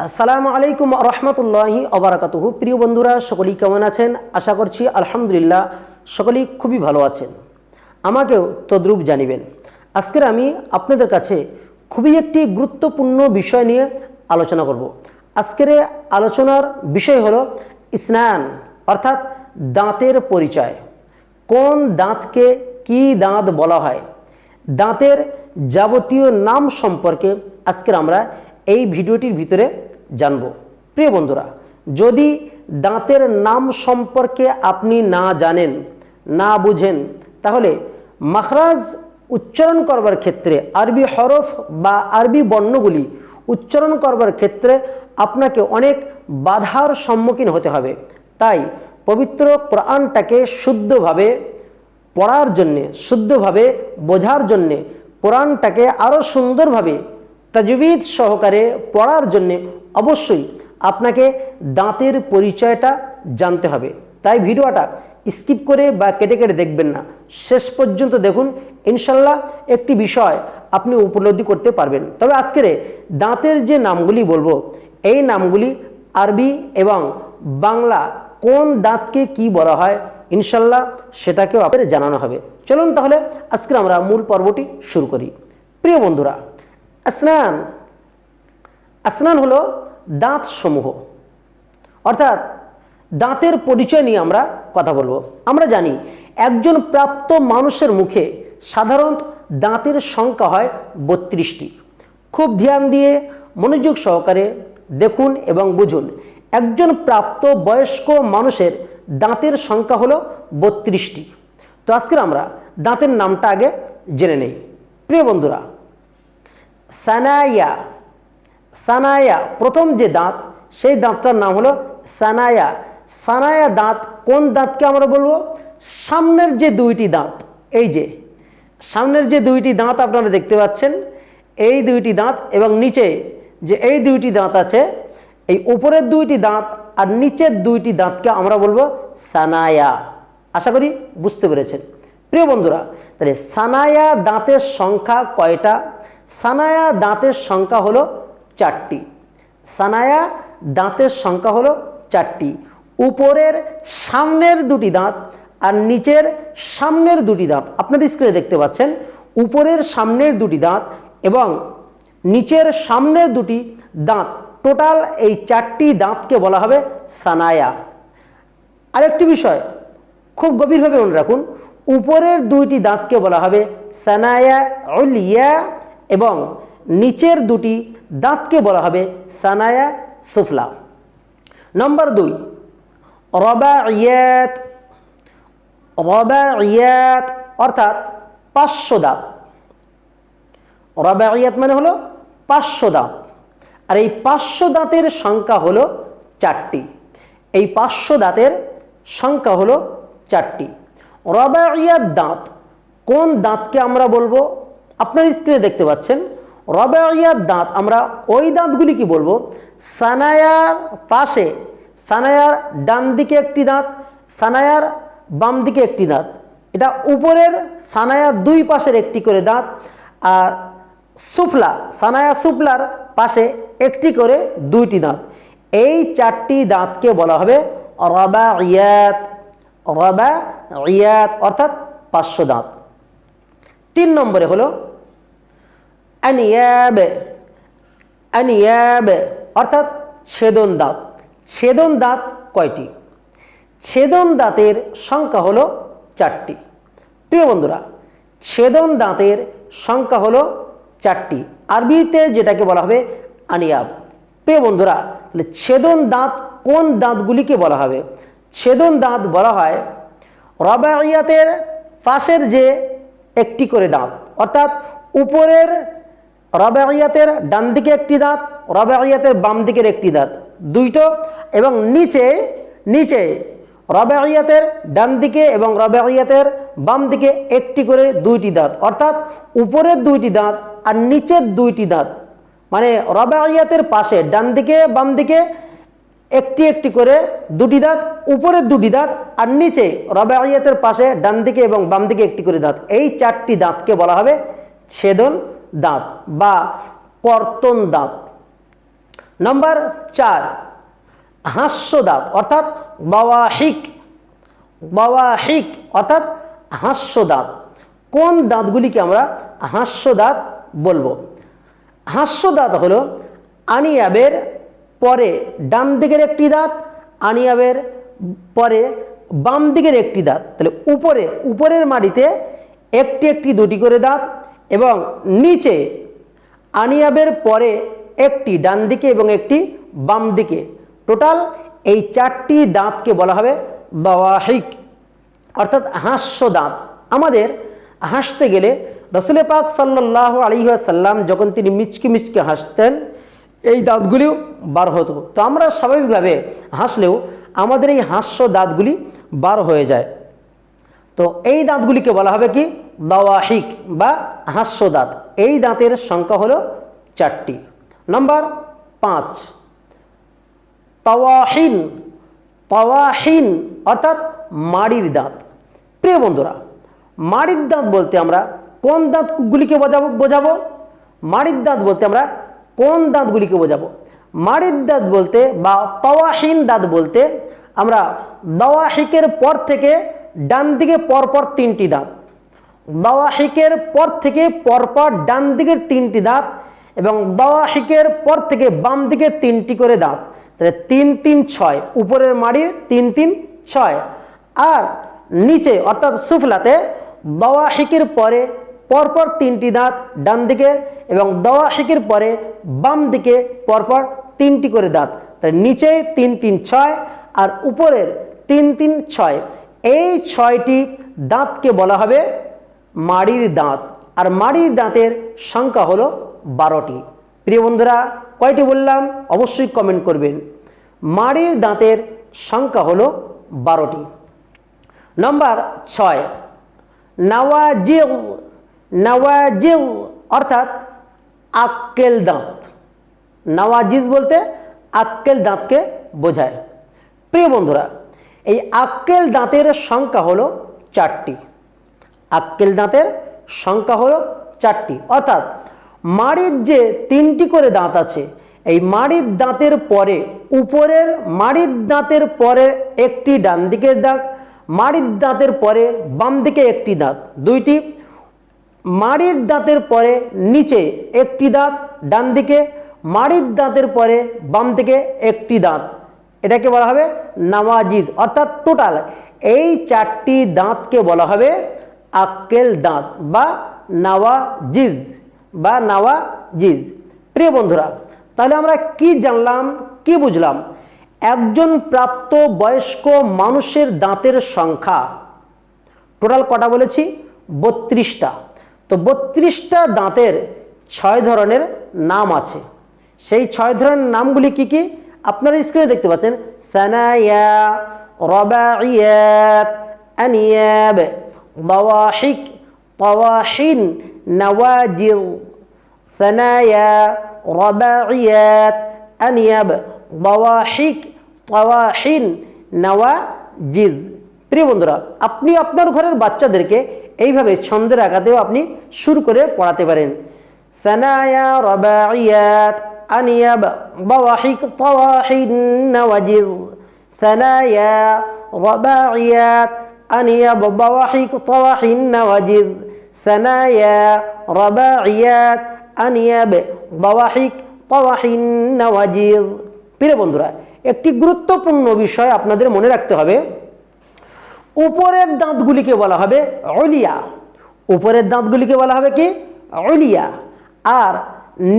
আসসালামু আলাইকুম রহমতুল্লাহি অবরাকাতুহু প্রিয় বন্ধুরা, সকলেই কেমন আছেন? আশা করছি আলহামদুলিল্লাহ সকলেই খুবই ভালো আছেন। আমাকেও তদ্রূপ জানিবেন। আজকের আমি আপনাদের কাছে খুবই একটি গুরুত্বপূর্ণ বিষয় নিয়ে আলোচনা করব। আজকের আলোচনার বিষয় হলো স্নান, অর্থাৎ দাঁতের পরিচয়। কোন দাঁতকে কি দাঁত বলা হয়? দাঁতের যাবতীয় নাম সম্পর্কে আজকের আমরা এই ভিডিওটির ভিতরে জানব। প্রিয় বন্ধুরা, যদি দাঁতের নাম সম্পর্কে আপনি না জানেন, না বুঝেন, তাহলে মাখরাজ উচ্চারণ করবার ক্ষেত্রে, আরবি হরফ বা আরবি বর্ণগুলি উচ্চারণ করবার ক্ষেত্রে আপনাকে অনেক বাধার সম্মুখীন হতে হবে। তাই পবিত্র কোরআনটাকে শুদ্ধভাবে পড়ার জন্যে, শুদ্ধভাবে বোঝার জন্যে কোরআনটাকে আরও সুন্দরভাবে তাজবিদ সহকারে পড়ার জন্যে অবশ্যই আপনাকে দাঁতের পরিচয়টা জানতে হবে। তাই ভিডিওটা স্কিপ করে বা কেটে কেটে দেখবেন না। শেষ পর্যন্ত দেখুন, ইনশাল্লাহ একটি বিষয় আপনি উপলব্ধি করতে পারবেন। তবে আজকের দাঁতের যে নামগুলি বলব, এই নামগুলি আরবি এবং বাংলা কোন দাঁতকে কি বলা হয়, ইনশাল্লাহ সেটাকেও আপনার জানানো হবে। চলুন তাহলে আজকে আমরা মূল পর্বটি শুরু করি। প্রিয় বন্ধুরা আসনান। আসনান হলো দাঁত সমূহ। অর্থাৎ দাঁতের পরিচয় নিয়ে আমরা কথা বলব। আমরা জানি একজন প্রাপ্ত মানুষের মুখে সাধারণত দাঁতের সংখ্যা হয় বত্রিশটি। খুব ধ্যান দিয়ে মনোযোগ সহকারে দেখুন এবং বুঝুন। একজন প্রাপ্ত বয়স্ক মানুষের দাঁতের সংখ্যা হলো বত্রিশটি। তো আজকের আমরা দাঁতের নামটা আগে জেনে নেই। প্রিয় বন্ধুরা সানায়া। সানায়া, প্রথম যে দাঁত, সেই দাঁতটার নাম হলো সানায়া। সানায়া দাঁত কোন দাঁতকে আমরা বলব? সামনের যে দুইটি দাঁত, এই যে, সামনের যে দুইটি দাঁত আপনারা দেখতে পাচ্ছেন, এই দুইটি দাঁত এবং নিচে যে এই দুইটি দাঁত আছে, এই উপরের দুইটি দাঁত আর নিচের দুইটি দাঁতকে আমরা বলব সানায়া। আশা করি বুঝতে পেরেছেন। প্রিয় বন্ধুরা, তাহলে সানায়া দাঁতের সংখ্যা কয়টা? সানায়া দাঁতের সংখ্যা হলো চারটি। সানায়া দাঁতের সংখ্যা হলো চারটি। উপরের সামনের দুটি দাঁত আর নিচের সামনের দুটি দাঁত। আপনাদের স্ক্রিনে দেখতে পাচ্ছেন, উপরের সামনের দুটি দাঁত এবং নিচের সামনের দুটি দাঁত। টোটাল এই চারটি দাঁতকে বলা হবে সানায়া। আরেকটি বিষয়, খুব গভীরভাবে মনে রাখুন, উপরের দুইটি দাঁতকে বলা হবে সানায়া উলিয়া এবং নিচের দুটি দাঁতকে বলা হবে সানায়া সুফলা। নম্বর দুই রবা ইয়াত রবা ইয়াত অর্থাৎ পাঁচশো দাঁত। রবা ইয়াত মানে হলো পাঁচশো দাঁত। আর এই পাঁচশো দাঁতের সংখ্যা হলো চারটি। এই পাঁচশো দাঁতের সংখ্যা হলো চারটি। রবাইয়াত দাঁত, কোন দাঁতকে আমরা বলব? আপনার স্ক্রিনে দেখতে পাচ্ছেন রবাইয়াত দাঁত, আমরা ওই দাঁতগুলি কি বলব? সানায়ার পাশে, সানায়ার ডান দিকে একটি দাঁত, সানায়ার বাম দিকে একটি দাঁত। এটা উপরের সানায়ার দুই পাশের একটি করে দাঁত, আর সুফলা, সানায়া সুফলার পাশে একটি করে দুইটি দাঁত। এই চারটি দাঁতকে বলা হবে রবা ইয়াত রবা ইয়াত অর্থাৎ পাঁচশো দাঁত। তিন নম্বরে হলো আনিয়াব আনিয়াব অর্থাৎ ছেদন দাঁত ছেদন দাঁত কয়টি? ছেদন দাঁতের সংখ্যা হলো চারটি। প্রিয় বন্ধুরা ছেদন দাঁতের সংখ্যা হলো চারটি। আরবিতে যেটাকে বলা হবে আনিয়াব। প্রিয় বন্ধুরা ছেদন দাঁত কোন দাঁতগুলিকে বলা হবে? ছেদন দাঁত বলা হয় রবাইয়াতের পাশের যে একটি করে দাঁত, অর্থাৎ উপরের রবাইয়াতের ডান দিকে একটি দাঁত রবাইয়াতের বাম দিকের একটি দাঁত। দুইটো এবং নিচে নিচে রবাইয়াতের ডান দিকে এবং রবাইয়াতের বাম দিকে একটি করে দুইটি দাঁত। অর্থাৎ উপরের দুইটি দাঁত আর নিচের দুইটি দাঁত। মানে রবাইয়াতের পাশে ডান দিকে বাম দিকে একটি একটি করে দুটি দাঁত, উপরের দুটি দাঁত আর নিচে রবাইয়াতের পাশে ডান দিকে এবং বাম দিকে একটি করে দাঁত। এই চারটি দাঁতকে বলা হবে ছেদন দাঁত বা কর্তন দাঁত। নাম্বার চার, হাস্য দাঁত, অর্থাৎ বাওয়াহিক বাওয়াহিক অর্থাৎ হাস্য দাঁত। কোন দাঁতগুলিকে আমরা হাস্য দাঁত বলব? হাস্য দাঁত হলো আনিয়াবের পরে ডান দিকের একটি দাঁত, আনিয়াবের পরে বাম দিকের একটি দাঁত। তাহলে উপরে, উপরের মাটিতে একটি একটি দুটি করে দাঁত এবং নিচে আনিয়াবের পরে একটি ডান দিকে এবং একটি বাম দিকে টোটাল এই চারটি দাঁতকে বলা হবে দাওয়াহিক, অর্থাৎ হাস্য দাঁত। আমাদের হাসতে গেলে রসুলে পাক সাল্লাহ আলিহাসাল্লাম যখন তিনি মিচকে মিচকে হাসতেন, এই দাঁতগুলিও বার হতো। তো আমরা স্বাভাবিকভাবে হাসলেও আমাদের এই হাস্য দাঁতগুলি বার হয়ে যায়। তো এই দাঁতগুলিকে বলা হবে কি? দাওয়াহিক বা হাস্য দাঁত এই দাঁতের সংখ্যা হলো চারটি। নাম্বার পাঁচ। তাওয়াহিন। তাওয়াহিন অর্থাৎ মাড়ির দাঁত। প্রিয় বন্ধুরা, মাড়ির দাঁত বলতে আমরা কোন দাঁতগুলিকে বোঝাবো? বোঝাবো মাড়ির দাঁত বলতে আমরা কোন দাঁতগুলিকে বোঝাবো? মাড়ির দাঁত বলতে বা তাওয়াহিন দাঁত বলতে আমরা দাওয়াহিকের পর থেকে ডান দিকে পরপর তিনটি দাঁত। দাওয়াহিকের পর থেকে পরপর ডান দিকের তিনটি দাঁত এবং দাওয়াহিকের পর থেকে বাম দিকে তিনটি করে দাঁত। তাহলে তিন তিন, ছয়। উপরের মাড়ির তিন তিন, ছয়। আর নিচে, অর্থাৎ সুফলাতে দাওয়াহিকের পরে পরপর তিনটি দাঁত ডান দিকের এবং দাওয়াহিকের পরে বাম দিকে পরপর তিনটি করে দাঁত। তাহলে নিচে তিন তিন, ছয় আর উপরের তিন তিন, ছয়। এই ছয়টি দাঁতকে বলা হবে মাড়ির দাঁত। আর মাড়ির দাঁতের সংখ্যা হলো বারোটি। প্রিয় বন্ধুরা, কয়টি বললাম? অবশ্যই কমেন্ট করবেন। মাড়ির দাঁতের সংখ্যা হলো বারোটি। নম্বর ছয় নাওয়াজিল নাওয়াজিল অর্থাৎ আক্কেল দাঁত। নওয়াজিজ বলতে আক্কেল দাঁতকে বোঝায়। প্রিয় বন্ধুরা, এই আক্কেল দাঁতের সংখ্যা হলো চারটি। আক্কেল দাঁতের সংখ্যা হলো চারটি। অর্থাৎ মাড়ির যে তিনটি করে দাঁত আছে, এই মাড়ির দাঁতের পরে, উপরের মাড়ির দাঁতের পরে একটি ডান দিকের দাঁত মাড়ির দাঁতের পরে বাম দিকে একটি দাঁত দুইটি। মাড়ির দাঁতের পরে নিচে একটি দাঁত ডান দিকে মাড়ির দাঁতের পরে বাম দিকে একটি দাঁত। এটাকে বলা হবে নামাজিদ। অর্থাৎ টোটাল এই চারটি দাঁতকে বলা হবে আক্কেল দাঁত বা নাওয়া জিজ, বা নাওয়া জিজ। প্রিয় বন্ধুরা, তাহলে আমরা কি জানলাম, কি বুঝলাম? একজন প্রাপ্ত বয়স্ক মানুষের দাঁতের সংখ্যা। টোটাল কটা বলেছি? বত্রিশটা। তো বত্রিশটা দাঁতের ছয় ধরনের নাম আছে। সেই ছয় ধরনের নামগুলি কি কি? আপনারা স্ক্রিনে দেখতে পাচ্ছেন। সানায়া রবাইয়াত আনিয়াব। দাওয়াহিক তাওয়াহিন নওয়াজিল সানায়া রবাইয়াত আনিয়াব দাওয়াহিক তাওয়াহিন নওয়াজিল প্রিয় বন্ধুরা, আপনি আপনার ঘরের বাচ্চাদেরকে এইভাবে ছন্দের আঘাতেও আপনি শুরু করে পড়াতে পারেন। সানায়া রবাইয়াত আনিয়াব নওয়াজিল সানায়া আনিয়াব বাওয়াহিক তাওয়াহিন নওয়াজিল সানায়া রবাইয়াত আনিয়াব বাওয়াহিক তাওয়াহিন নওয়াজিল প্রিয় বন্ধুরা, একটি গুরুত্বপূর্ণ বিষয় আপনাদের মনে রাখতে হবে। উপরের দাঁতগুলিকে বলা হবে অলিয়া উপরের দাঁতগুলিকে বলা হবে কি? অলিয়া আর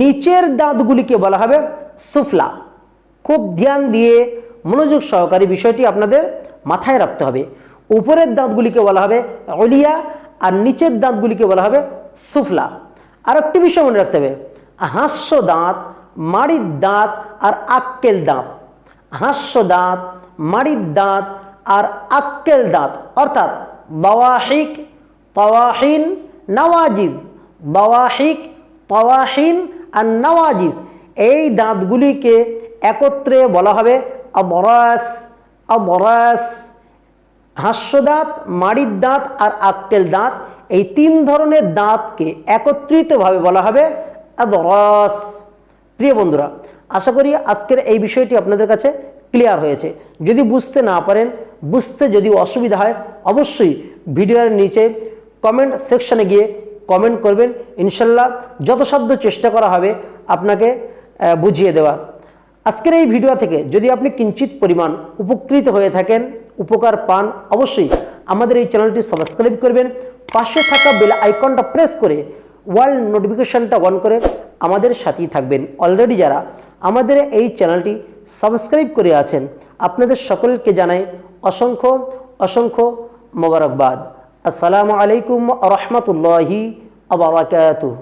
নিচের দাঁতগুলিকে বলা হবে সুফলা। খুব ধ্যান দিয়ে মনোযোগ সহকারী বিষয়টি আপনাদের মাথায় রাখতে হবে। উপরের দাঁতগুলিকে বলা হবে অলিয়া আর নিচের দাঁতগুলিকে বলা হবে সুফলা। আর একটি বিষয় মনে রাখতে হবে, হাস্য দাঁত, মাড়ির দাঁত আর আক্কেল দাঁত। হাস্য দাঁত, মাড়ির দাঁত আর আক্কেল দাঁত, অর্থাৎ বাওয়াহিক, তাওয়াহিন, নওয়াজিজ। বাওয়াহিক, তাওয়াহিন আর নওয়াজিজ, এই দাঁতগুলিকে একত্রে বলা হবে অবরাস অবরাস হাস্যদাঁত, মাড়ির দাঁত আর আক্কেল দাঁত, এই তিন ধরনের দাঁতকে একত্রিতভাবে বলা হবে আদরস। প্রিয় বন্ধুরা, আশা করি আজকের এই বিষয়টি আপনাদের কাছে ক্লিয়ার হয়েছে। যদি বুঝতে না পারেন, বুঝতে যদি অসুবিধা হয়, অবশ্যই ভিডিওর নিচে কমেন্ট সেকশনে গিয়ে কমেন্ট করবেন। ইনশাল্লাহ যথাসাধ্য চেষ্টা করা হবে আপনাকে বুঝিয়ে দেওয়ার। আজকের এই ভিডিও থেকে যদি আপনি কিঞ্চিত পরিমাণ উপকৃত হয়ে থাকেন উপকার পান, অবশ্যই আমাদের এই চ্যানেলটি সাবস্ক্রাইব করবেন। পাশে থাকা বেল আইকনটা প্রেস করে ওয়ার্ল্ড নোটিফিকেশনটা অন করে আমাদের সাথেই থাকবেন। অলরেডি যারা আমাদের এই চ্যানেলটি সাবস্ক্রাইব করে আছেন, আপনাদের সকলকে জানাই অসংখ্য অসংখ্য মোবারকবাদ। আসসালামু আলাইকুম রহমতুল্লাহি আবরাকাতুহ